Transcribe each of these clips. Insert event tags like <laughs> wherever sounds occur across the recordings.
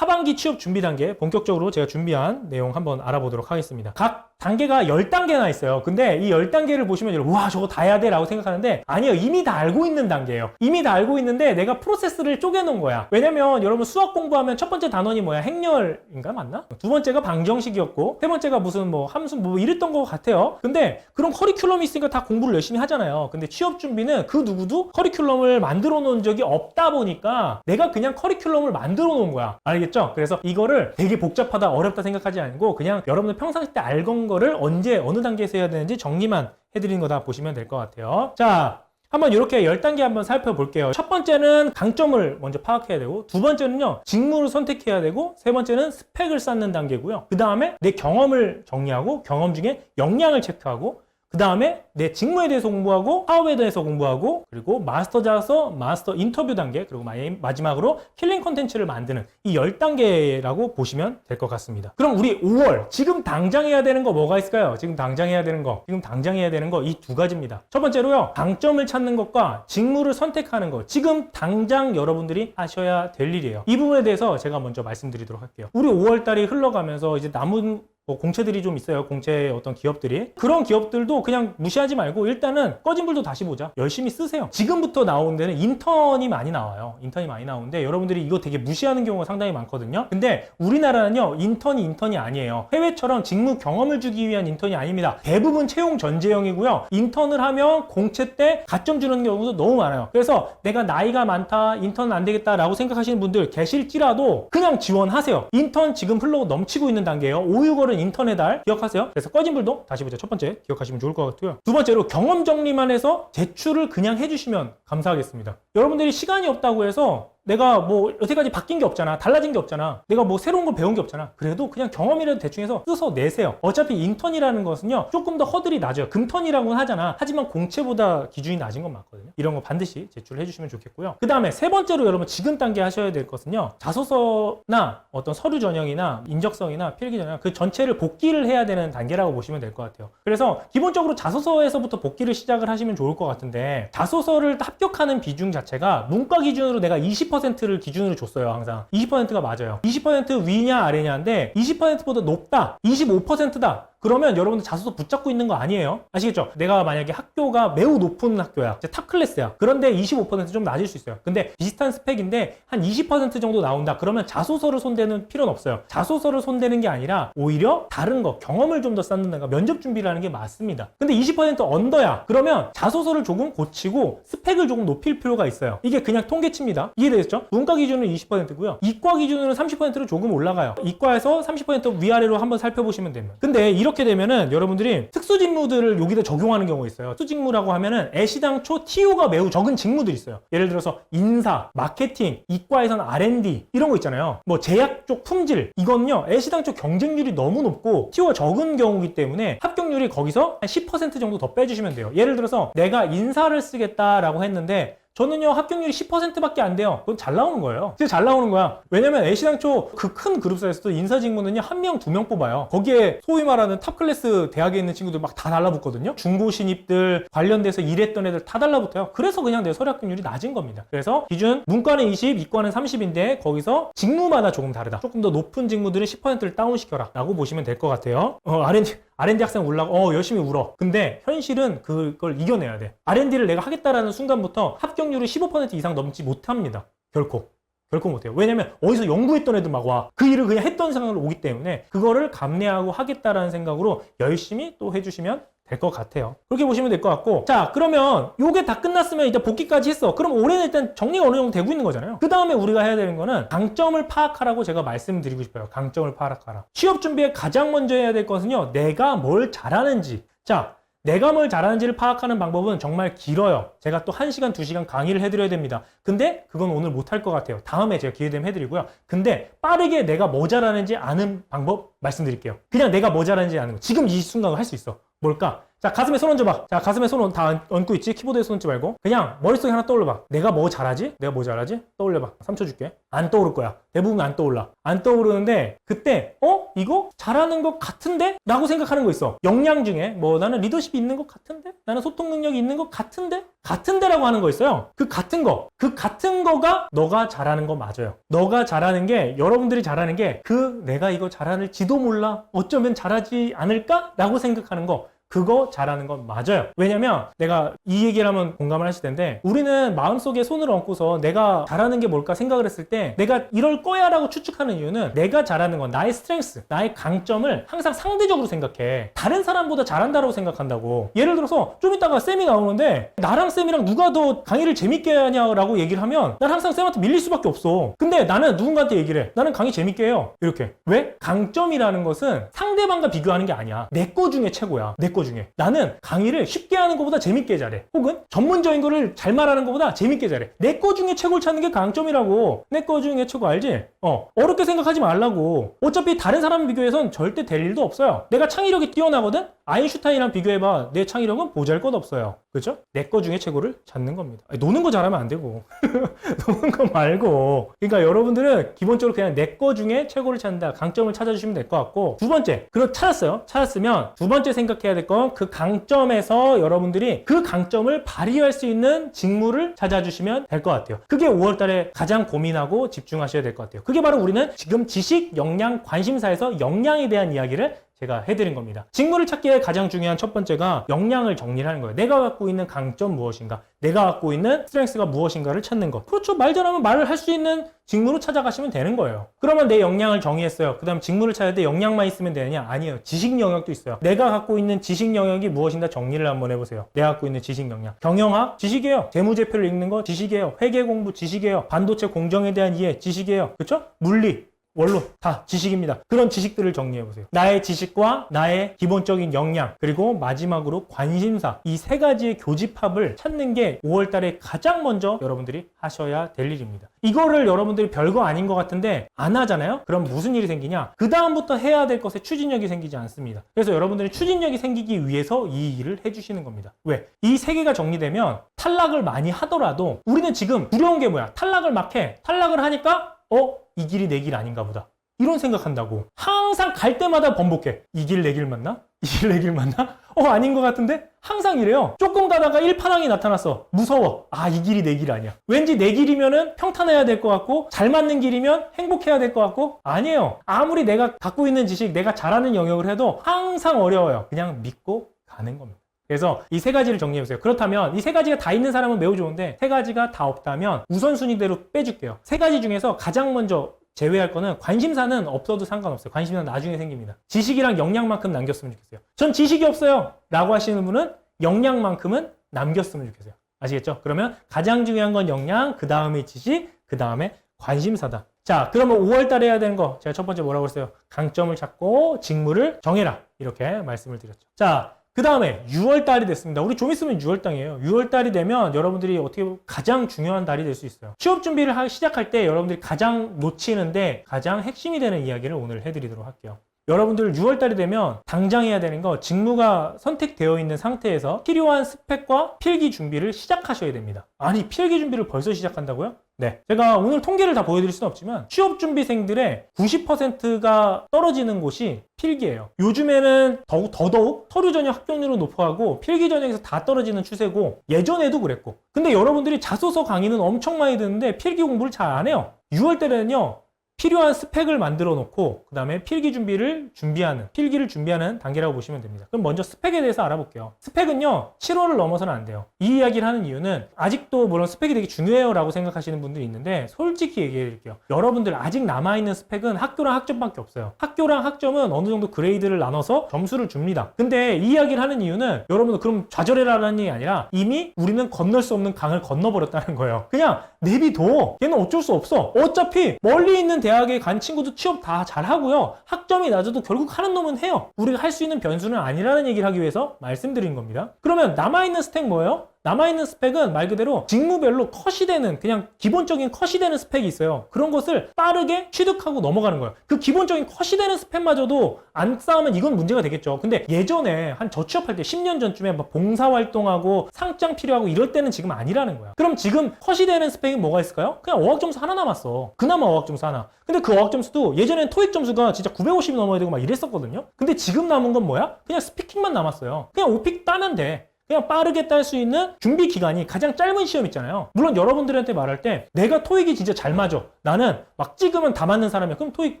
하반기 취업 준비 단계 본격적으로 제가 준비한 내용 한번 알아보도록 하겠습니다. 각 단계가 10단계나 있어요. 근데 이 10단계를 보시면 와 저거 다 해야 돼 라고 생각하는데 아니요 이미 다 알고 있는 단계예요. 이미 다 알고 있는데 내가 프로세스를 쪼개놓은 거야. 왜냐면 여러분 수학 공부하면 첫 번째 단원이 뭐야 행렬인가 맞나? 두 번째가 방정식이었고 세 번째가 무슨 뭐 함수 뭐 이랬던 것 같아요. 근데 그런 커리큘럼이 있으니까 다 공부를 열심히 하잖아요. 근데 취업 준비는 그 누구도 커리큘럼을 만들어 놓은 적이 없다 보니까 내가 그냥 커리큘럼을 만들어 놓은 거야. 알겠죠? 그래서 이거를 되게 복잡하다 어렵다 생각하지 않고 그냥 여러분들 평상시 때 알건 거를 언제 어느 단계에서 해야 되는지 정리만 해드리는 거다 보시면 될 것 같아요. 자, 한번 이렇게 10단계 한번 살펴볼게요. 첫 번째는 강점을 먼저 파악해야 되고, 두 번째는요, 직무를 선택해야 되고, 세 번째는 스펙을 쌓는 단계고요. 그 다음에 내 경험을 정리하고, 경험 중에 역량을 체크하고, 그 다음에 내 직무에 대해서 공부하고 사업에 대해서 공부하고 그리고 마스터 자서 마스터 인터뷰 단계 그리고 마- 마지막으로 킬링 컨텐츠를 만드는 이 10단계라고 보시면 될 것 같습니다. 그럼 우리 5월 지금 당장 해야 되는 거 뭐가 있을까요? 지금 당장 해야 되는 거 지금 당장 해야 되는 거 이 두 가지입니다. 첫 번째로요. 강점을 찾는 것과 직무를 선택하는 것 지금 당장 여러분들이 하셔야 될 일이에요. 이 부분에 대해서 제가 먼저 말씀드리도록 할게요. 우리 5월 달이 흘러가면서 이제 남은 뭐 공채들이 좀 있어요. 공채 어떤 기업들이. 그런 기업들도 그냥 무시하지 말고 일단은 꺼진 불도 다시 보자. 열심히 쓰세요. 지금부터 나오는 데는 인턴이 많이 나와요. 인턴이 많이 나오는데 여러분들이 이거 되게 무시하는 경우가 상당히 많거든요. 근데 우리나라는요, 인턴이 인턴이 아니에요. 해외처럼 직무 경험을 주기 위한 인턴이 아닙니다. 대부분 채용 전제형이고요. 인턴을 하면 공채 때 가점 주는 경우도 너무 많아요. 그래서 내가 나이가 많다, 인턴은 안 되겠다라고 생각하시는 분들 계실지라도 그냥 지원하세요. 인턴 지금 흘러 넘치고 있는 단계예요. 5, 6월 은 인턴의 달 기억하세요. 그래서 꺼진 불도 다시 보자. 첫 번째 기억하시면 좋을 것 같고요. 두 번째로 경험 정리만 해서 제출을 그냥 해주시면 감사하겠습니다. 여러분들이 시간이 없다고 해서 내가 뭐 여태까지 바뀐 게 없잖아. 달라진 게 없잖아. 내가 뭐 새로운 걸 배운 게 없잖아. 그래도 그냥 경험이라도 대충 해서 써서 내세요. 어차피 인턴이라는 것은요. 조금 더 허들이 낮아요. 금턴이라고는 하잖아. 하지만 공채보다 기준이 낮은 건 맞거든요. 이런 거 반드시 제출을 해주시면 좋겠고요. 그 다음에 세 번째로 여러분 지금 단계 하셔야 될 것은요. 자소서나 어떤 서류 전형이나 인적성이나 필기 전형 그 전체를 복기를 해야 되는 단계라고 보시면 될 것 같아요. 그래서 기본적으로 자소서에서부터 복기를 시작을 하시면 좋을 것 같은데 자소서를 합격하는 비중 자체가 문과 기준으로 내가 20%를 기준으로 줬어요 항상. 20%가 맞아요. 20% 위냐 아래냐인데 20%보다 높다. 25%다 그러면 여러분들 자소서 붙잡고 있는 거 아니에요? 아시겠죠? 내가 만약에 학교가 매우 높은 학교야 탑 클래스야 그런데 25%좀 낮을 수 있어요. 근데 비슷한 스펙인데 한 20% 정도 나온다. 그러면 자소서를 손대는 필요는 없어요. 자소서를 손대는 게 아니라 오히려 다른 거 경험을 좀 더 쌓는다가 면접 준비를 하는 게 맞습니다. 근데 20% 언더야. 그러면 자소서를 조금 고치고 스펙을 조금 높일 필요가 있어요. 이게 그냥 통계치입니다. 이해되셨죠? 문과 기준은 20%고요. 이과 기준으로는 30%로 조금 올라가요. 이과에서 30% 위아래로 한번 살펴보시면 됩니다. 근데 이 렇게 되면은 여러분들이 특수 직무들을 여기다 적용하는 경우가 있어요. 특수 직무라고 하면은 애시당초 TO가 매우 적은 직무들이 있어요. 예를 들어서 인사, 마케팅, 이과에서는 R&D 이런 거 있잖아요. 뭐 제약 쪽 품질 이건요 애시당초 경쟁률이 너무 높고 TO가 적은 경우이기 때문에 합격률이 거기서 한 10% 정도 더 빼주시면 돼요. 예를 들어서 내가 인사를 쓰겠다라고 했는데 저는요 합격률이 10%밖에 안 돼요. 그건 잘 나오는 거예요. 진짜 잘 나오는 거야. 왜냐면 애시당초 그 큰 그룹사에서도 인사 직무는요 한 명, 두 명 뽑아요. 거기에 소위 말하는 탑 클래스 대학에 있는 친구들 막 다 달라붙거든요. 중고 신입들 관련돼서 일했던 애들 다 달라붙어요. 그래서 그냥 내 서류 합격률이 낮은 겁니다. 그래서 기준 문과는 20, 이과는 30인데 거기서 직무마다 조금 다르다. 조금 더 높은 직무들은 10%를 다운시켜라 라고 보시면 될 것 같아요. 어, R&D R&D 학생 올라가 어 열심히 울어. 근데 현실은 그걸 이겨내야 돼. R&D를 내가 하겠다라는 순간부터 합격률이 15% 이상 넘지 못합니다. 결코. 결코 못해요. 왜냐면 어디서 연구했던 애들 막 와. 그 일을 그냥 했던 생각으로 오기 때문에 그거를 감내하고 하겠다라는 생각으로 열심히 또 해주시면 될 것 같아요 그렇게 보시면 될 것 같고 자 그러면 요게 다 끝났으면 이제 복귀까지 했어 그럼 올해는 일단 정리가 어느 정도 되고 있는 거잖아요 그 다음에 우리가 해야 되는 거는 강점을 파악하라고 제가 말씀드리고 싶어요 강점을 파악하라 취업 준비에 가장 먼저 해야 될 것은요 내가 뭘 잘하는지 자 내가 뭘 잘하는지를 파악하는 방법은 정말 길어요. 제가 또 1시간, 2시간 강의를 해드려야 됩니다. 근데 그건 오늘 못할 것 같아요. 다음에 제가 기회 되면 해드리고요. 근데 빠르게 내가 뭐 잘하는지 아는 방법 말씀드릴게요. 그냥 내가 뭐 잘하는지 아는 거. 지금 이 순간 할수 있어. 뭘까? 자 가슴에 손 얹어봐 자 가슴에 손 다 얹고 있지 키보드에 손 얹지 말고 그냥 머릿속에 하나 떠올려봐 내가 뭐 잘하지? 내가 뭐 잘하지? 떠올려봐 3초 줄게 안 떠오를 거야 대부분 안 떠올라 안 떠오르는데 그때 어? 이거 잘하는 것 같은데? 라고 생각하는 거 있어 역량 중에 뭐 나는 리더십이 있는 것 같은데? 나는 소통 능력이 있는 것 같은데? 같은데 라고 하는 거 있어요 그 같은 거그 같은 거가 너가 잘하는 거 맞아요 너가 잘하는 게 여러분들이 잘하는 게 그 내가 이거 잘하는지도 몰라 어쩌면 잘하지 않을까? 라고 생각하는 거 그거 잘하는 건 맞아요. 왜냐면 내가 이 얘기를 하면 공감을 하실 텐데 우리는 마음속에 손을 얹고서 내가 잘하는 게 뭘까 생각을 했을 때 내가 이럴 거야 라고 추측하는 이유는 내가 잘하는 건 나의 스트렝스, 나의 강점을 항상 상대적으로 생각해. 다른 사람보다 잘한다고 생각한다고. 예를 들어서 좀 이따가 쌤이 나오는데 나랑 쌤이랑 누가 더 강의를 재밌게 하냐라고 얘기를 하면 난 항상 쌤한테 밀릴 수밖에 없어. 근데 나는 누군가한테 얘기를 해. 나는 강의 재밌게 해요. 이렇게. 왜? 강점이라는 것은 상대방과 비교하는 게 아니야. 내 거 중에 최고야. 내거 중에. 나는 강의를 쉽게 하는 것보다 재밌게 잘해. 혹은 전문적인 거를 잘 말하는 것보다 재밌게 잘해. 내 거 중에 최고를 찾는 게 강점이라고. 내 거 중에 최고 알지? 어. 어렵게 생각하지 말라고. 어차피 다른 사람 비교해선 절대 될 일도 없어요. 내가 창의력이 뛰어나거든? 아인슈타인이랑 비교해봐. 내 창의력은 보잘 것 없어요. 그죠? 내 거 중에 최고를 찾는 겁니다. 아니, 노는 거 잘하면 안 되고. <laughs> 노는 거 말고. 그러니까 여러분들은 기본적으로 그냥 내 거 중에 최고를 찾는다. 강점을 찾아주시면 될 것 같고. 두 번째. 그럼 찾았어요. 찾았으면 두 번째 생각해야 될 건 그 강점에서 여러분들이 그 강점을 발휘할 수 있는 직무를 찾아주시면 될 것 같아요. 그게 5월 달에 가장 고민하고 집중하셔야 될 것 같아요. 그게 바로 우리는 지금 지식, 역량, 관심사에서 역량에 대한 이야기를 제가 해드린 겁니다. 직무를 찾기에 가장 중요한 첫 번째가 역량을 정리를 하는 거예요. 내가 갖고 있는 강점 무엇인가, 내가 갖고 있는 스트렝스가 무엇인가를 찾는 것. 그렇죠. 말 잘하면 말을 할 수 있는 직무로 찾아가시면 되는 거예요. 그러면 내 역량을 정의했어요. 그 다음 직무를 찾을 때 역량만 있으면 되느냐? 아니에요. 지식 영역도 있어요. 내가 갖고 있는 지식 영역이 무엇인가 정리를 한번 해보세요. 내가 갖고 있는 지식 역량. 경영학? 지식이에요. 재무제표를 읽는 거 지식이에요. 회계 공부 지식이에요. 반도체 공정에 대한 이해 지식이에요. 그렇죠? 물리, 원론 다 지식입니다. 그런 지식들을 정리해 보세요. 나의 지식과 나의 기본적인 역량 그리고 마지막으로 관심사 이 세 가지의 교집합을 찾는 게 5월 달에 가장 먼저 여러분들이 하셔야 될 일입니다. 이거를 여러분들이 별거 아닌 것 같은데 안 하잖아요? 그럼 무슨 일이 생기냐? 그 다음부터 해야 될 것에 추진력이 생기지 않습니다. 그래서 여러분들이 추진력이 생기기 위해서 이 일을 해주시는 겁니다. 왜? 이 세 개가 정리되면 탈락을 많이 하더라도 우리는 지금 두려운 게 뭐야? 탈락을 막 해. 탈락을 하니까 어? 이 길이 내 길 아닌가 보다. 이런 생각한다고. 항상 갈 때마다 번복해. 이 길 내 길 맞나? 이 길 내 길 맞나? 어, 아닌 것 같은데? 항상 이래요. 조금 가다가 일파랑이 나타났어. 무서워. 아, 이 길이 내 길 아니야. 왠지 내 길이면은 평탄해야 될 것 같고, 잘 맞는 길이면 행복해야 될 것 같고, 아니에요. 아무리 내가 갖고 있는 지식, 내가 잘하는 영역을 해도 항상 어려워요. 그냥 믿고 가는 겁니다. 그래서 이 세 가지를 정리해 보세요. 그렇다면 이 세 가지가 다 있는 사람은 매우 좋은데 세 가지가 다 없다면 우선순위대로 빼줄게요. 세 가지 중에서 가장 먼저 제외할 거는 관심사는 없어도 상관없어요. 관심사는 나중에 생깁니다. 지식이랑 역량만큼 남겼으면 좋겠어요. 전 지식이 없어요. 라고 하시는 분은 역량만큼은 남겼으면 좋겠어요. 아시겠죠? 그러면 가장 중요한 건 역량, 그 다음에 지식, 그 다음에 관심사다. 자, 그러면 5월 달에 해야 되는 거. 제가 첫 번째 뭐라고 했어요? 강점을 찾고 직무를 정해라. 이렇게 말씀을 드렸죠. 자, 그 다음에 6월 달이 됐습니다. 우리 좀 있으면 6월 달이에요. 6월 달이 되면 여러분들이 어떻게 보면 가장 중요한 달이 될 수 있어요. 취업 준비를 하- 시작할 때 여러분들이 가장 놓치는데 가장 핵심이 되는 이야기를 오늘 해드리도록 할게요. 여러분들 6월 달이 되면 당장 해야 되는 거 직무가 선택되어 있는 상태에서 필요한 스펙과 필기 준비를 시작하셔야 됩니다. 아니, 필기 준비를 벌써 시작한다고요? 네. 제가 오늘 통계를 다 보여드릴 수는 없지만 취업 준비생들의 90%가 떨어지는 곳이 필기예요. 요즘에는 더욱, 더더욱 서류 전형 합격률은 높아하고 필기 전형에서 다 떨어지는 추세고 예전에도 그랬고 근데 여러분들이 자소서 강의는 엄청 많이 듣는데 필기 공부를 잘 안 해요. 6월 때는요. 필요한 스펙을 만들어 놓고 그 다음에 필기 준비를 준비하는 필기를 준비하는 단계라고 보시면 됩니다. 그럼 먼저 스펙에 대해서 알아볼게요. 스펙은요 7월을 넘어서는 안 돼요. 이 이야기를 하는 이유는 아직도 물론 스펙이 되게 중요해요 라고 생각하시는 분들이 있는데 솔직히 얘기해 드릴게요. 여러분들 아직 남아있는 스펙은 학교랑 학점밖에 없어요. 학교랑 학점은 어느 정도 그레이드를 나눠서 점수를 줍니다. 근데 이 이야기를 하는 이유는 여러분들 그럼 좌절해라라는 게 아니라 이미 우리는 건널 수 없는 강을 건너버렸다는 거예요. 그냥 내비둬. 얘는 어쩔 수 없어. 어차피 멀리 있는 대 학에 간 친구도 취업 다 잘하고요. 학점이 낮아도 결국 하는 놈은 해요. 우리가 할 수 있는 변수는 아니라는 얘기를 하기 위해서 말씀드린 겁니다. 그러면 남아있는 스택 뭐예요? 남아있는 스펙은 말 그대로 직무별로 컷이 되는 그냥 기본적인 컷이 되는 스펙이 있어요. 그런 것을 빠르게 취득하고 넘어가는 거예요. 그 기본적인 컷이 되는 스펙마저도 안 쌓으면 이건 문제가 되겠죠. 근데 예전에 한 저 취업할 때 10년 전쯤에 막 봉사활동하고 상장 필요하고 이럴 때는 지금 아니라는 거야. 그럼 지금 컷이 되는 스펙이 뭐가 있을까요? 그냥 어학점수 하나 남았어. 그나마 어학점수 하나. 근데 그 어학점수도 예전엔 토익 점수가 진짜 950이 넘어야 되고 막 이랬었거든요. 근데 지금 남은 건 뭐야? 그냥 스피킹만 남았어요. 그냥 오픽 따면 돼. 그냥 빠르게 딸 수 있는 준비 기간이 가장 짧은 시험 있잖아요. 물론 여러분들한테 말할 때 내가 토익이 진짜 잘 맞아. 나는 막 찍으면 다 맞는 사람이야. 그럼 토익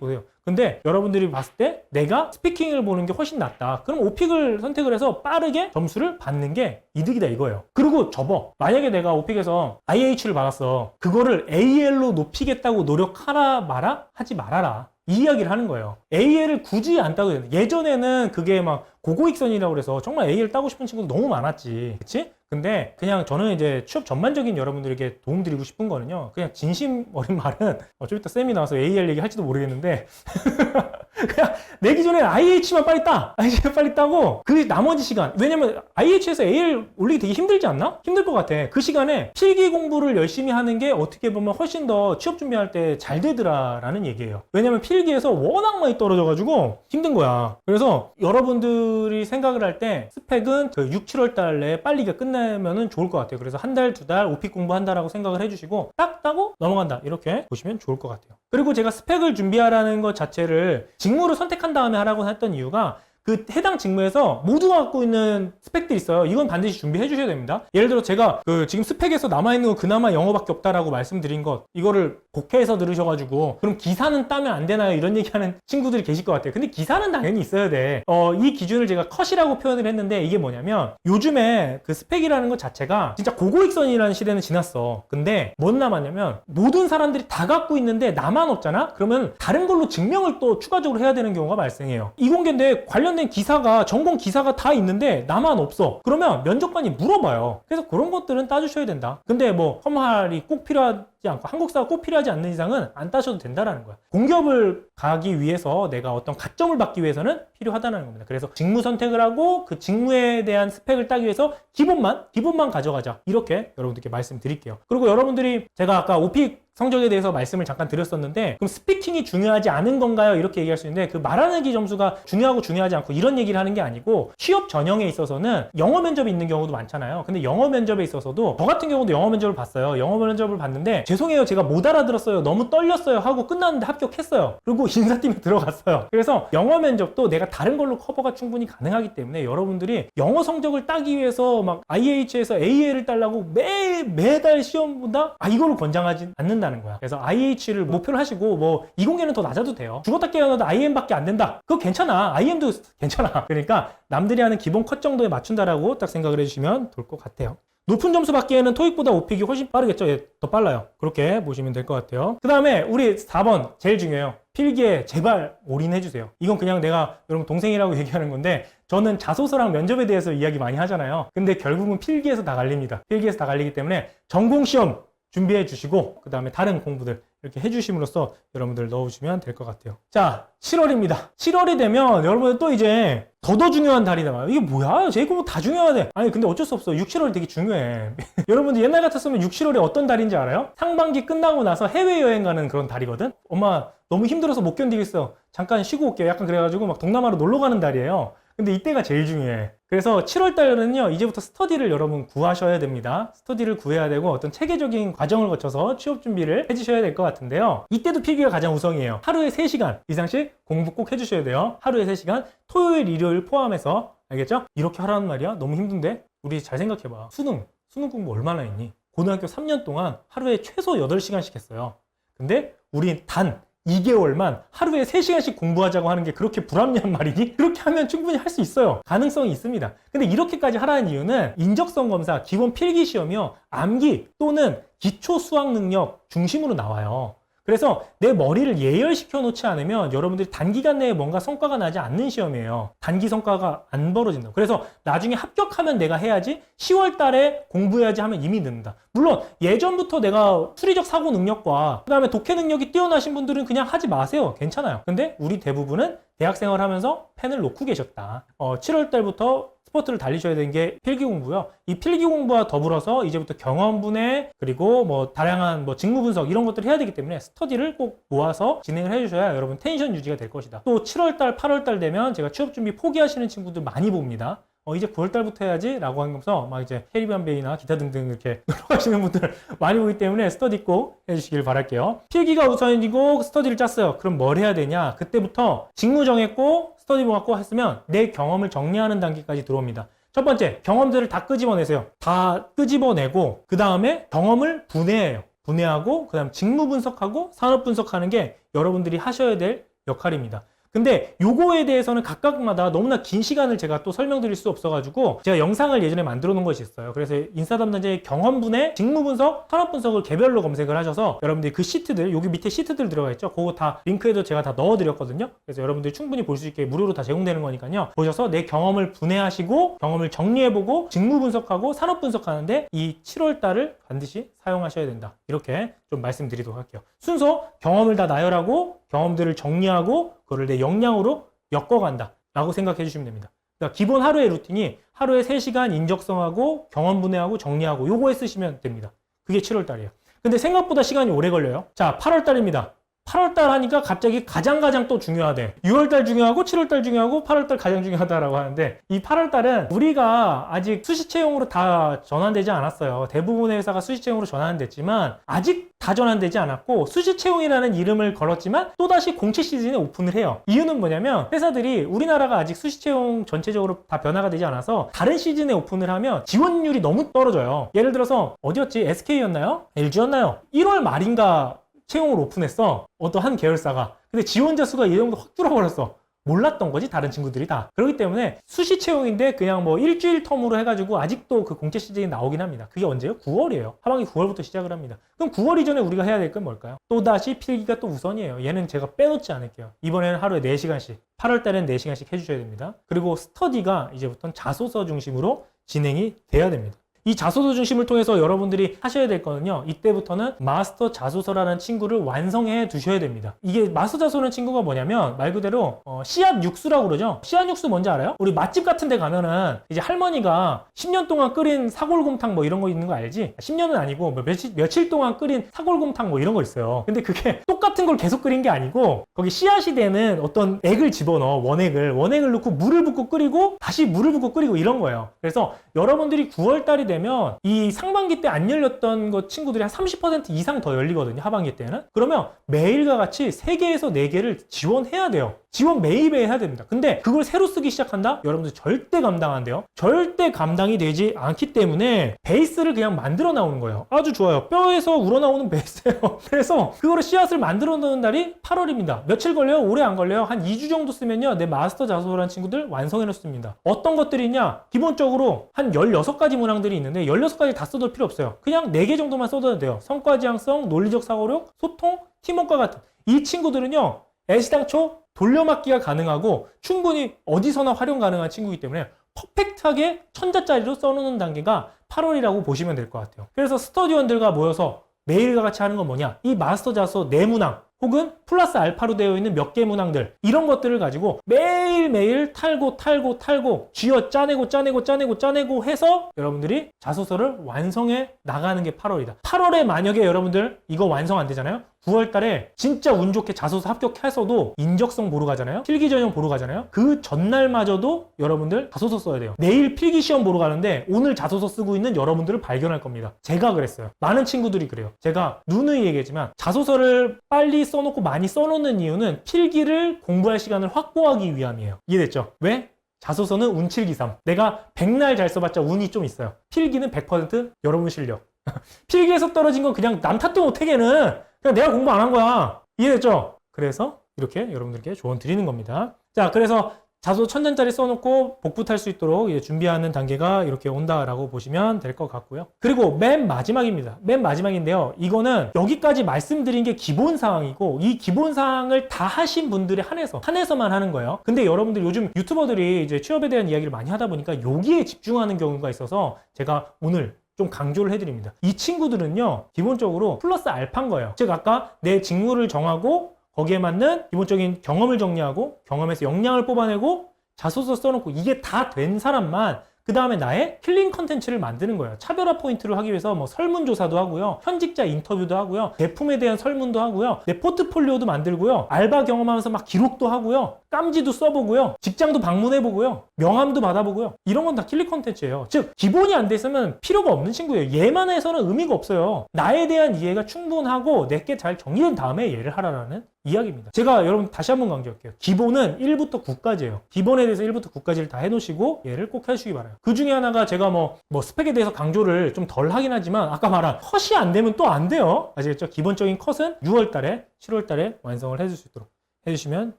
보세요. 근데 여러분들이 봤을 때 내가 스피킹을 보는 게 훨씬 낫다. 그럼 오픽을 선택을 해서 빠르게 점수를 받는 게 이득이다 이거예요. 그리고 접어. 만약에 내가 오픽에서 IH를 받았어. 그거를 AL로 높이겠다고 노력하라 마라? 하지 말아라. 이 이야기를 하는 거예요. AL을 굳이 안 따도 되는. 예전에는 그게 막 고고익선이라고 그래서 정말 AL 따고 싶은 친구도 너무 많았지. 그치? 근데 그냥 저는 이제 취업 전반적인 여러분들에게 도움 드리고 싶은 거는요. 그냥 진심 어린 말은 어, 좀 이따 쌤이 나와서 AL 얘기 할지도 모르겠는데 <laughs> 그냥 내 기준에 IH만 빨리 따! IH만 빨리 따고 그 나머지 시간 왜냐면 IH에서 AL 올리기 되게 힘들지 않나? 힘들 것 같아. 그 시간에 필기 공부를 열심히 하는 게 어떻게 보면 훨씬 더 취업 준비할 때 잘 되더라라는 얘기예요. 왜냐면 필기에서 워낙 많이 떨어져가지고 힘든 거야. 그래서 여러분들이 생각을 할 때 스펙은 그 6, 7월 달에 빨리가 끝내면은 좋을 것 같아요. 그래서 한 달, 두 달 오픽 공부한다라고 생각을 해주시고 딱 따고 넘어간다. 이렇게 보시면 좋을 것 같아요. 그리고 제가 스펙을 준비하라는 것 자체를 직무를 선택한 다음에 하라고 했던 이유가 그 해당 직무에서 모두가 갖고 있는 스펙들이 있어요. 이건 반드시 준비해 주셔야 됩니다. 예를 들어 제가 그 지금 스펙에서 남아있는 거 그나마 영어밖에 없다라고 말씀드린 것 이거를 복해해서 들으셔가지고 그럼 기사는 따면 안 되나요? 이런 얘기하는 <laughs> 친구들이 계실 것 같아요. 근데 기사는 당연히 있어야 돼. 어, 이 기준을 제가 컷이라고 표현을 했는데 이게 뭐냐면 요즘에 그 스펙이라는 것 자체가 진짜 고고익선이라는 시대는 지났어. 근데 뭔 남았냐면 모든 사람들이 다 갖고 있는데 나만 없잖아? 그러면 다른 걸로 증명을 또 추가적으로 해야 되는 경우가 발생해요. 이공계인데 관련 된 기사가 전공 기사가 다 있는데 나만 없어. 그러면 면접관이 물어봐요. 그래서 그런 것들은 따주셔야 된다. 근데 뭐 험할이 꼭 필요하지 않고 한국사가 꼭 필요하지 않는 이상은 안 따셔도 된다라는 거야. 공기업을 가기 위해서 내가 어떤 가점을 받기 위해서는 필요하다는 겁니다. 그래서 직무 선택을 하고 그 직무에 대한 스펙을 따기 위해서 기본만 기본만 가져가자. 이렇게 여러분들께 말씀드릴게요. 그리고 여러분들이 제가 아까 오픽 성적에 대해서 말씀을 잠깐 드렸었는데 그럼 스피킹이 중요하지 않은 건가요? 이렇게 얘기할 수 있는데 그 말하는 기 점수가 중요하고 중요하지 않고 이런 얘기를 하는 게 아니고 취업 전형에 있어서는 영어 면접이 있는 경우도 많잖아요. 근데 영어 면접에 있어서도 저 같은 경우도 영어 면접을 봤어요. 영어 면접을 봤는데 죄송해요. 제가 못 알아들었어요. 너무 떨렸어요. 하고 끝났는데 합격했어요. 그리고 <laughs> 인사팀에 들어갔어요. 그래서 영어 면접도 내가 다른 걸로 커버가 충분히 가능하기 때문에 여러분들이 영어 성적을 따기 위해서 막 IH에서 AL을 따려고 매 매달 시험보다 아 이거를 권장하지 않는다는 거야. 그래서 IH를 목표로 하시고 뭐 이공계는 더 낮아도 돼요. 죽었다 깨어나도 IM밖에 안 된다. 그거 괜찮아. IM도 <laughs> 괜찮아. 그러니까 남들이 하는 기본 컷 정도에 맞춘다라고 딱 생각을 해주시면 될것 같아요. 높은 점수 받기에는 토익보다 오픽이 훨씬 빠르겠죠? 예, 더 빨라요. 그렇게 보시면 될 것 같아요. 그 다음에 우리 4번 제일 중요해요. 필기에 제발 올인해주세요. 이건 그냥 내가 여러분 동생이라고 <laughs> 얘기하는 건데 저는 자소서랑 면접에 대해서 이야기 많이 하잖아요. 근데 결국은 필기에서 다 갈립니다. 필기에서 다 갈리기 때문에 전공시험 준비해 주시고 그 다음에 다른 공부들 이렇게 해주심으로써 여러분들 넣어주시면 될 것 같아요. 자, 7월입니다. 7월이 되면 여러분들 또 이제 더더 중요한 달이다. 이게 뭐야? 제이공부 다 중요하대. 아니 근데 어쩔 수 없어. 6, 7월이 되게 중요해. <laughs> 여러분들 옛날 같았으면 6, 7월이 어떤 달인지 알아요? 상반기 끝나고 나서 해외여행 가는 그런 달이거든? 엄마 너무 힘들어서 못 견디겠어. 잠깐 쉬고 올게요. 약간 그래가지고 막 동남아로 놀러 가는 달이에요. 근데 이때가 제일 중요해. 그래서 7월 달에는요, 이제부터 스터디를 여러분 구하셔야 됩니다. 스터디를 구해야 되고 어떤 체계적인 과정을 거쳐서 취업 준비를 해주셔야 될 것 같은데요. 이때도 필기가 가장 우선이에요. 하루에 3시간 이상씩 공부 꼭 해주셔야 돼요. 하루에 3시간, 토요일, 일요일 포함해서. 알겠죠? 이렇게 하라는 말이야? 너무 힘든데? 우리 잘 생각해봐. 수능, 수능 공부 얼마나 했니? 고등학교 3년 동안 하루에 최소 8시간씩 했어요. 근데 우린 단 2개월만 하루에 3시간씩 공부하자고 하는 게 그렇게 불합리한 <laughs> 말이니? 그렇게 하면 충분히 할 수 있어요. 가능성이 있습니다. 근데 이렇게까지 하라는 이유는 인적성 검사, 기본 필기 시험이요. 암기 또는 기초 수학 능력 중심으로 나와요. 그래서 내 머리를 예열시켜 놓지 않으면 여러분들이 단기간 내에 뭔가 성과가 나지 않는 시험이에요. 단기 성과가 안 벌어진다. 그래서 나중에 합격하면 내가 해야지 10월 달에 공부해야지 하면 이미 늦는다. 물론 예전부터 내가 수리적 사고 능력과 그다음에 독해 능력이 뛰어나신 분들은 그냥 하지 마세요. 괜찮아요. 근데 우리 대부분은 대학 생활 하면서 펜을 놓고 계셨다. 어, 7월 달부터 스포츠를 달리셔야 되는 게 필기 공부요. 이 필기 공부와 더불어서 이제부터 경험 분해 그리고 뭐 다양한 뭐 직무 분석 이런 것들을 해야 되기 때문에 스터디를 꼭 모아서 진행을 해주셔야 여러분 텐션 유지가 될 것이다. 또 7월달, 8월달 되면 제가 취업 준비 포기하시는 친구들 많이 봅니다. 어, 이제 9월달부터 해야지 라고 하면서 막 이제 캐리비안 베이나 기타 등등 이렇게 <laughs> 놀러 가시는 분들 많이 보기 때문에 스터디 꼭 해주시길 바랄게요. 필기가 우선이고 스터디를 짰어요. 그럼 뭘 해야 되냐? 그때부터 직무 정했고 스터디 모았고 했으면 내 경험을 정리하는 단계까지 들어옵니다. 첫 번째, 경험들을 다 끄집어내세요. 다 끄집어내고, 그 다음에 경험을 분해해요. 분해하고, 그 다음 직무 분석하고, 산업 분석하는 게 여러분들이 하셔야 될 역할입니다. 근데 요거에 대해서는 각각마다 너무나 긴 시간을 제가 또 설명드릴 수 없어가지고 제가 영상을 예전에 만들어 놓은 것이 있어요. 그래서 인싸 담당자의 경험 분해, 직무 분석, 산업 분석을 개별로 검색을 하셔서 여러분들이 그 시트들, 여기 밑에 시트들 들어가 있죠. 그거 다 링크에도 제가 다 넣어드렸거든요. 그래서 여러분들이 충분히 볼 수 있게 무료로 다 제공되는 거니까요. 보셔서 내 경험을 분해하시고 경험을 정리해보고 직무 분석하고 산업 분석하는데 이 7월 달을 반드시 사용하셔야 된다. 이렇게 좀 말씀드리도록 할게요. 순서 경험을 다 나열하고 경험들을 정리하고 그거를 내 역량으로 엮어간다. 라고 생각해 주시면 됩니다. 그러니까 기본 하루의 루틴이 하루에 3시간 인적성하고 경험 분해하고 정리하고 요거에 쓰시면 됩니다. 그게 7월 달이에요. 근데 생각보다 시간이 오래 걸려요. 자, 8월 달입니다. 8월 달 하니까 갑자기 가장 가장 또 중요하대. 6월 달 중요하고 7월 달 중요하고 8월 달 가장 중요하다라고 하는데 이 8월 달은 우리가 아직 수시 채용으로 다 전환되지 않았어요. 대부분의 회사가 수시 채용으로 전환됐지만 아직 다 전환되지 않았고 수시 채용이라는 이름을 걸었지만 또다시 공채 시즌에 오픈을 해요. 이유는 뭐냐면 회사들이 우리나라가 아직 수시 채용 전체적으로 다 변화가 되지 않아서 다른 시즌에 오픈을 하면 지원율이 너무 떨어져요. 예를 들어서 어디였지? SK였나요? LG였나요? 1월 말인가 채용을 오픈했어. 어떤 한 계열사가. 근데 지원자 수가 이 정도 확 줄어버렸어. 몰랐던 거지 다른 친구들이 다 그렇기 때문에 수시 채용인데 그냥 뭐 일주일 텀으로 해가지고 아직도 그 공채 시즌이 나오긴 합니다 그게 언제요? 9월이에요 하반기 9월부터 시작을 합니다 그럼 9월 이전에 우리가 해야 될 건 뭘까요? 또다시 필기가 또 우선이에요 얘는 제가 빼놓지 않을게요 이번에는 하루에 4시간씩 8월 달엔 4시간씩 해주셔야 됩니다 그리고 스터디가 이제부터는 자소서 중심으로 진행이 돼야 됩니다 이 자소서 중심을 통해서 여러분들이 하셔야 될 거는요. 이때부터는 마스터 자소서라는 친구를 완성해 두셔야 됩니다. 이게 마스터 자소서라는 친구가 뭐냐면 말 그대로 어, 씨앗 육수라고 그러죠. 씨앗 육수 뭔지 알아요? 우리 맛집 같은 데 가면은 이제 할머니가 10년 동안 끓인 사골곰탕 뭐 이런 거 있는 거 알지? 10년은 아니고 뭐 며칠, 며칠 동안 끓인 사골곰탕 뭐 이런 거 있어요. 근데 그게 <laughs> 똑같은 걸 계속 끓인 게 아니고 거기 씨앗이 되는 어떤 액을 집어넣어 원액을 원액을 넣고 물을 붓고 끓이고 다시 물을 붓고 끓이고 이런 거예요. 그래서 여러분들이 9월 달이 되면 이 상반기 때 안 열렸던 것 친구들이 한 30% 이상 더 열리거든요. 하반기 때는. 그러면 매일과 같이 3개에서 4개를 지원해야 돼요. 지원 매일매일 해야 됩니다. 근데 그걸 새로 쓰기 시작한다? 여러분들 절대 감당 안 돼요. 절대 감당이 되지 않기 때문에 베이스를 그냥 만들어 나오는 거예요. 아주 좋아요. 뼈에서 우러나오는 <laughs> 베이스예요. 그래서 그거를 씨앗을 만들어 놓는 날이 8월입니다. 며칠 걸려요? 오래 안 걸려요? 한 2주 정도 쓰면요. 내 마스터 자소서라는 친구들 완성해 놓습니다. 어떤 것들이냐? 기본적으로 한 16가지 문항들이 있는데 16가지 다 써도 필요 없어요. 그냥 4개 정도만 써도 돼요. 성과 지향성, 논리적 사고력, 소통, 팀워크와 같은 이 친구들은요. 애시당초 돌려막기가 가능하고 충분히 어디서나 활용 가능한 친구이기 때문에 퍼펙트하게 천자짜리로 써놓는 단계가 8월이라고 보시면 될 것 같아요. 그래서 스터디원들과 모여서 매일과 같이 하는 건 뭐냐? 이 마스터 자소 네 문항 혹은 플러스 알파로 되어 있는 몇 개 문항들 이런 것들을 가지고 매일매일 탈고 탈고 탈고 쥐어 짜내고 짜내고 짜내고 짜내고 해서 여러분들이 자소서를 완성해 나가는 게 8월이다. 8월에 만약에 여러분들 이거 완성 안 되잖아요? 9월 달에 진짜 운 좋게 자소서 합격해서도 인적성 보러 가잖아요? 필기 전형 보러 가잖아요? 그 전날마저도 여러분들 자소서 써야 돼요. 내일 필기 시험 보러 가는데 오늘 자소서 쓰고 있는 여러분들을 발견할 겁니다. 제가 그랬어요. 많은 친구들이 그래요. 제가 누누이 얘기했지만 자소서를 빨리 써놓고 많이 써놓는 이유는 필기를 공부할 시간을 확보하기 위함이에요. 이해됐죠? 왜? 자소서는 운칠기삼. 내가 백날 잘 써봤자 운이 좀 있어요. 필기는 100% 여러분 실력. <laughs> 필기에서 떨어진 건 그냥 남 탓도 못해 걔는. 그냥 내가 공부 안 한 거야. 이해됐죠? 그래서 이렇게 여러분들께 조언 드리는 겁니다. 자, 그래서 자소 천장짜리 써놓고 복부 탈수 있도록 준비하는 단계가 이렇게 온다라고 보시면 될 것 같고요. 그리고 맨 마지막입니다. 맨 마지막인데요. 이거는 여기까지 말씀드린 게 기본 사항이고 이 기본 사항을 다 하신 분들에 한해서 한해서만 하는 거예요. 근데 여러분들 요즘 유튜버들이 이제 취업에 대한 이야기를 많이 하다 보니까 여기에 집중하는 경우가 있어서 제가 오늘 좀 강조를 해드립니다. 이 친구들은요, 기본적으로 플러스 알파인 거예요. 즉, 아까 내 직무를 정하고 거기에 맞는 기본적인 경험을 정리하고 경험에서 역량을 뽑아내고 자소서 써놓고 이게 다 된 사람만 그 다음에 나의 킬링 컨텐츠를 만드는 거예요. 차별화 포인트를 하기 위해서 뭐 설문조사도 하고요. 현직자 인터뷰도 하고요. 제품에 대한 설문도 하고요. 내 포트폴리오도 만들고요. 알바 경험하면서 막 기록도 하고요. 깜지도 써보고요. 직장도 방문해보고요. 명함도 받아보고요. 이런 건다 킬링 컨텐츠예요. 즉, 기본이 안 돼 있으면 필요가 없는 친구예요. 얘만 해서는 의미가 없어요. 나에 대한 이해가 충분하고 내게 잘 정리된 다음에 얘를 하라라는 이야기입니다. 제가 여러분 다시 한번 강조할게요. 기본은 1부터 9까지예요. 기본에 대해서 1부터 9까지를 다 해놓으시고 얘를 꼭 해주시기 바라요. 그 중에 하나가 제가 뭐, 뭐 스펙에 대해서 강조를 좀 덜 하긴 하지만 아까 말한 컷이 안 되면 또 안 돼요. 아시겠죠? 기본적인 컷은 6월 달에, 7월 달에 완성을 해줄 수 있도록 해주시면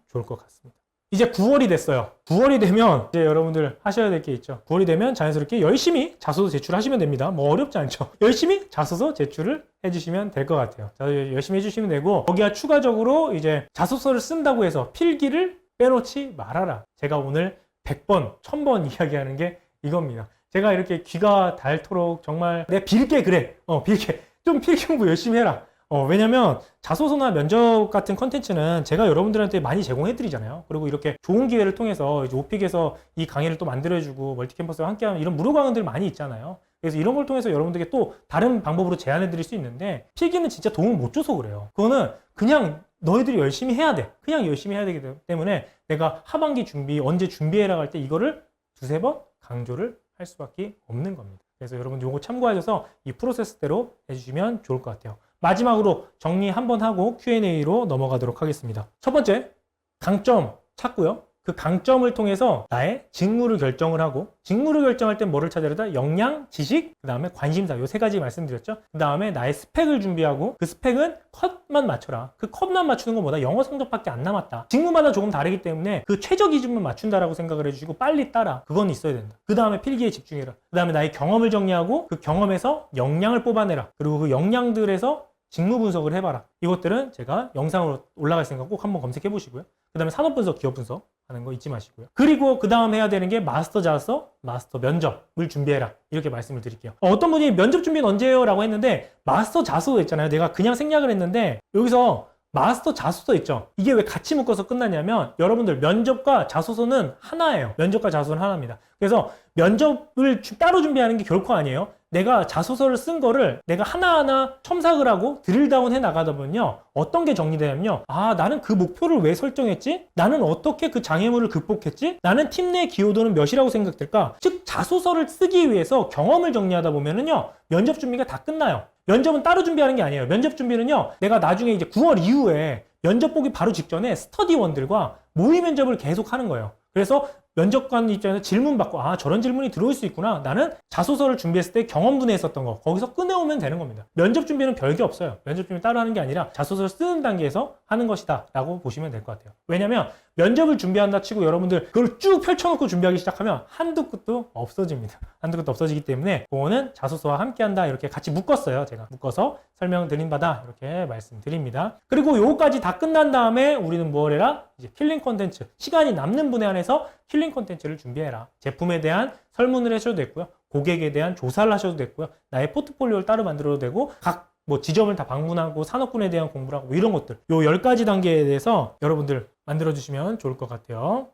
좋을 것 같습니다. 이제 9월이 됐어요. 9월이 되면 이제 여러분들 하셔야 될 게 있죠. 9월이 되면 자연스럽게 열심히 자소서 제출하시면 됩니다. 뭐 어렵지 않죠. <laughs> 열심히 자소서 제출을 해주시면 될 것 같아요. 자, 열심히 해주시면 되고 거기에 추가적으로 이제 자소서를 쓴다고 해서 필기를 빼놓지 말아라. 제가 오늘 100번, 1000번 <laughs> 이야기하는 게 이겁니다. 제가 이렇게 귀가 닳도록 정말 내 빌게 그래. 어, 빌게. 좀 필기 공부 열심히 해라. 어, 왜냐면 자소서나 면접 같은 컨텐츠는 제가 여러분들한테 많이 제공해 드리잖아요. 그리고 이렇게 좋은 기회를 통해서 이제 오픽에서 이 강의를 또 만들어 주고 멀티캠퍼스와 함께하는 이런 무료 강의들 많이 있잖아요. 그래서 이런 걸 통해서 여러분들께 또 다른 방법으로 제안해 드릴 수 있는데 필기는 진짜 도움을 못 줘서 그래요. 그거는 그냥 너희들이 열심히 해야 돼. 그냥 열심히 해야 되기 때문에 내가 하반기 준비 언제 준비해라 할 때 이거를 두세 번 강조를 할 수밖에 없는 겁니다. 그래서 여러분 요거 참고하셔서 이 프로세스대로 해주시면 좋을 것 같아요. 마지막으로 정리 한번 하고 Q&A로 넘어가도록 하겠습니다. 첫 번째, 강점 찾고요. 그 강점을 통해서 나의 직무를 결정을 하고 직무를 결정할 땐 뭐를 찾아야 되다? 역량, 지식, 그 다음에 관심사 요 세 가지 말씀드렸죠. 그 다음에 나의 스펙을 준비하고 그 스펙은 컷만 맞춰라. 그 컷만 맞추는 것보다 영어 성적밖에 안 남았다. 직무마다 조금 다르기 때문에 그 최저 기준만 맞춘다라고 생각을 해주시고 빨리 따라. 그건 있어야 된다. 그 다음에 필기에 집중해라. 그 다음에 나의 경험을 정리하고 그 경험에서 역량을 뽑아내라. 그리고 그 역량들에서 직무 분석을 해봐라. 이것들은 제가 영상으로 올라가 있으니까 꼭 한번 검색해 보시고요. 그 다음에 산업 분석, 기업 분석 하는 거 잊지 마시고요. 그리고 그 다음 해야 되는 게 마스터 자서, 마스터 면접을 준비해라. 이렇게 말씀을 드릴게요. 어, 어떤 분이 면접 준비는 언제예요? 라고 했는데 마스터 자소 있잖아요. 내가 그냥 생략을 했는데 여기서 마스터 자소서 있죠. 이게 왜 같이 묶어서 끝나냐면 여러분들 면접과 자소서는 하나예요. 면접과 자소서는 하나입니다. 그래서 면접을 주- 따로 준비하는 게 결코 아니에요. 내가 자소서를 쓴 거를 내가 하나하나 첨삭을 하고 드릴다운 해 나가다 보면요. 어떤 게 정리되냐면요. 아, 나는 그 목표를 왜 설정했지? 나는 어떻게 그 장애물을 극복했지? 나는 팀 내 기여도는 몇이라고 생각될까? 즉, 자소서를 쓰기 위해서 경험을 정리하다 보면은요. 면접 준비가 다 끝나요. 면접은 따로 준비하는 게 아니에요. 면접 준비는요. 내가 나중에 이제 9월 이후에 면접 보기 바로 직전에 스터디원들과 모의 면접을 계속 하는 거예요. 그래서 면접관 입장에서 질문 받고 아 저런 질문이 들어올 수 있구나. 나는 자소서를 준비했을 때 경험분해 있었던 거. 거기서 꺼내오면 되는 겁니다. 면접 준비는 별게 없어요. 면접 준비 따로 하는 게 아니라 자소서를 쓰는 단계에서 하는 것이다. 라고 보시면 될 것 같아요. 왜냐면 면접을 준비한다 치고 여러분들 그걸 쭉 펼쳐놓고 준비하기 시작하면 한두 끝도 없어집니다 한두 끝도 없어지기 때문에 그거는 자소서와 함께 한다 이렇게 같이 묶었어요 제가 묶어서 설명드린 바다 이렇게 말씀드립니다 그리고 요거까지 다 끝난 다음에 우리는 뭘 해라 이제 킬링 콘텐츠 시간이 남는 분에 한해서 킬링 콘텐츠를 준비해라. 제품에 대한 설문을 하셔도 됐고요. 고객에 대한 조사를 하셔도 됐고요. 나의 포트폴리오를 따로 만들어도 되고 각뭐 지점을 다 방문하고 산업군에 대한 공부를 하고 뭐 이런 것들 요 10가지 단계에 대해서 여러분들 만들어 주시면 좋을 것 같아요.